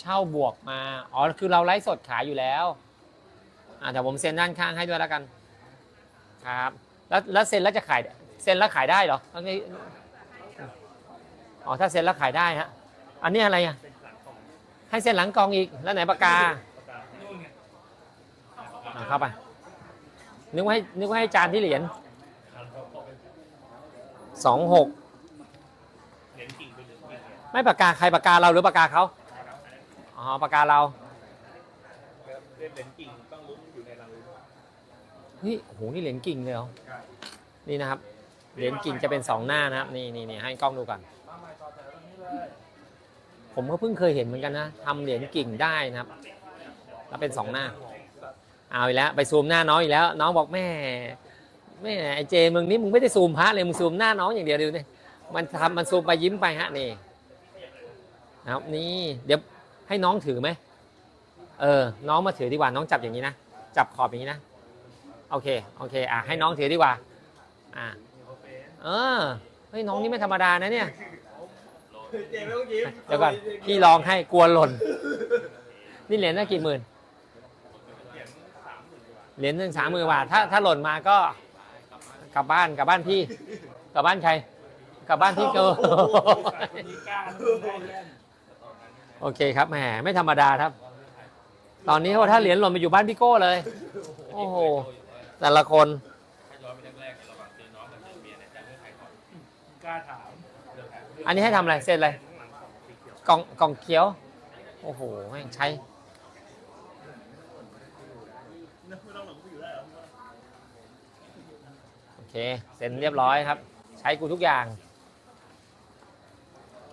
เช่าบวกมา อ๋อ คือเราไลฟ์สดขายอยู่แล้วอ่าเดี๋ยวผมเซ็นด้านข้างให้ด้วยแล้วกัน ครับ แล้วแล้วเซ็นแล้วจะขาย เซ็นแล้วขายได้เหรออันนี้อ๋อ ถ้าเซ็นแล้วขายได้ฮะ อันนี้อะไรอะ ให้เซ็นหลังกองอีก แล้วไหนปากกาอ่าเข้าไป นึกว่าให้นึกว่าให้จานที่เหรียญสองหกไม่ปากกาใครปากกาเราหรือปากกาเขา อ๋อปากกาเราเหรียญกิ่งต้องลุ้นอยู่ในรังลุ้นเฮ้ยโอ้โหนี่เหรียญกิ่งเลยเหรอนี่นะครับเหรียญกิ่งจะเป็นสองหน้านะครับนี่นี่นี่ให้กล้องดูก่อนผมก็เพิ่งเคยเห็นเหมือนกันนะทำเหรียญกิ่งได้นะครับ แล้วเป็นสองหน้า เอาอีกแล้วไปซูมหน้าน้องอีกแล้ว น้องบอกแม่แม่ไอเจมึงนี่มึงไม่ได้ซูมพระเลยมึงซูมหน้าน้องอย่างเดียวดูนี่มันทำมันซูมไปยิ้มไปฮะนี่นะครับนี่เดี๋ยว ให้น้องถือไหมเออ น้องมาถือดีกว่า น้องจับอย่างนี้นะ จับขอบอย่างนี้นะ โอเค โอเค อะ ให้น้องถือดีกว่า อะ เออ เฮ้ย น้องนี่ไม่ธรรมดานะเนี่ยเจไม่ต้องยิ้มเดี๋ยวก่อน พี่ลองให้กลัวหล่น นี่เหรียญได้กี่หมื่น เหรียญหนึ่งสามหมื่นบาท ถ้าถ้าหล่นมาก็ กลับบ้าน กลับบ้านพี่ กลับบ้านใคร กลับบ้านพี่เกิร์ลมีกล้าเล่น โอเคครับแหมไม่ธรรมดาครับ ตอนนี้เขาถ้าเหรียญหล่นมาอยู่บ้านพี่โก้เลย โอ้โห แต่ละคนกล้าถามอันนี้ให้ทำอะไรเซ็นอะไรกล่องกล่องเขียว โอ้โหแม่งใช้โอเคเซ็นเรียบร้อยครับ ใช้กูทุกอย่าง